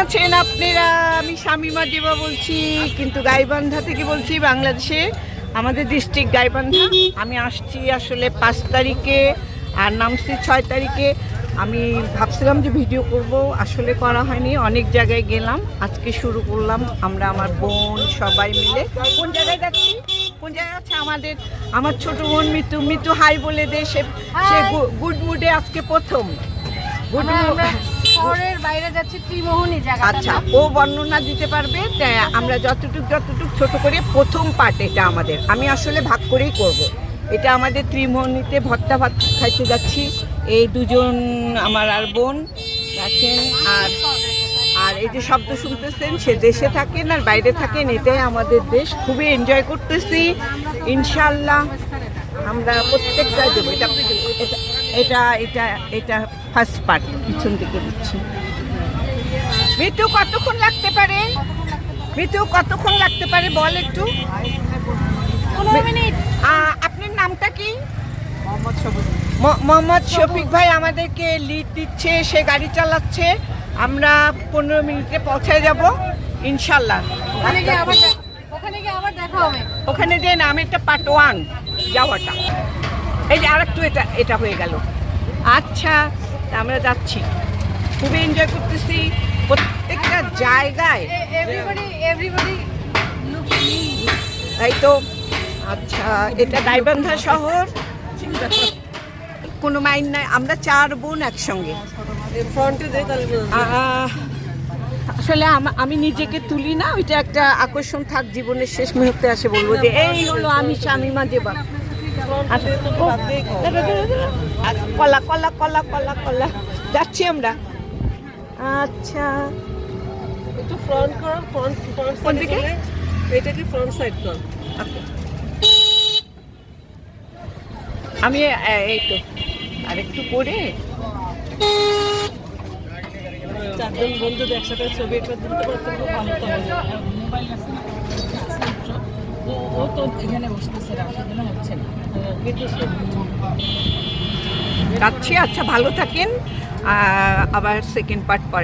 আছেন আপনারা? আমি শামিমা দেবা বলছি কিন্তু গাইবান্ধা থেকে বলছি বাংলাদেশে আমাদের ডিস্ট্রিক্ট গাইবান্ধা। আমি আসছি আসলে পাঁচ তারিখে আর নামছি ছয় তারিখে। আমি ভাবছিলাম যে ভিডিও করব আসলে করা হয়নি অনেক জায়গায় গেলাম। আজকে শুরু করলাম আমরা আমার বোন সবাই মিলে। কোন জায়গায় যাচ্ছি? কোন জায়গায় আছে আমাদের? আমার ছোট বোন মিতু। মিতু হাই বলে দে সে গুড মুডে আজকে প্রথম। গুড আমরা শহরের বাইরে যাচ্ছি ত্রিমোহনী জায়গা আচ্ছা ও বর্ণনা দিতে পারবে আমরা যতটুক যতটুক ছোট করে প্রথম পার্ট এটা আমাদের। আমি আসলে ভাগ করেই করব। এটা আমাদের ত্রিমোহনীতে ভর্তা ভাত খাইতে যাচ্ছি। এই দুজন আমার আর বোন আছেন, আর আর এই যে শব্দ শুনতেছেন, সে দেশে থাকেন আর বাইরে থাকেন, এটাই আমাদের দেশ। খুবই এনজয় করতেছি। ইনশাল্লাহ আমরা প্রত্যেকটা দেবো এটা এটা- এটা এটা ফার্স্ট পার্ট পিছন দিকে দিচ্ছি। মৃত্যু কতক্ষণ লাগতে পারে? মৃত্যু কতক্ষণ লাগতে পারে বল একটু? আপনার নামটা কি? ম- মোহাম্মদ শফিক ভাই আমাদেরকে লিড দিচ্ছে সে গাড়ি চালাচ্ছে। আমরা পনেরো মিনিটে পৌঁছায় যাব ইনশাল্লাহ। ওখানে গিয়ে আবার দেখা হবে। ওখানে যে নাম এটা পার্ট ওয়ান যাওয়াটা। এই যে আরেকটু এটা এটা হয়ে গেল। আচ্ছা আমরা যাচ্ছি। খুবই এনজয় করতেছি। প্রত্যেকটা জায়গায়। তাই তো? আচ্ছা এটা গাইবান্ধা শহর। কোনো মাইন্ড নাই। আমরা চার বোন একসঙ্গে। আসলে আমি নিজেকে তুলি না। ওইটা একটা আকর্ষণ থাক জীবনের শেষ মুহূর্তে আসে বলব যে এই হলো আমি স্বামী মা দেবা আচ্ছা, কলা কলা কলা কলা কলা। যাচ্ছি আমরা। আচ্ছা। একটু ফ্রন্ট করো ফ্রন্ট ফ্রন্ট দিকে? এটাকে ফ্রন্ট সাইড কর। আমি এই তো। আর একটু করে চারজন বন্ধু যদি একসাথে ছবি একটা তুলতে পারতাম খুব ভালো ও তো এখানে বসতেছে না সেজন্য হচ্ছে না। যাচ্ছি আচ্ছা ভালো থাকেন আবার সেকেন্ড পার্ট পরে।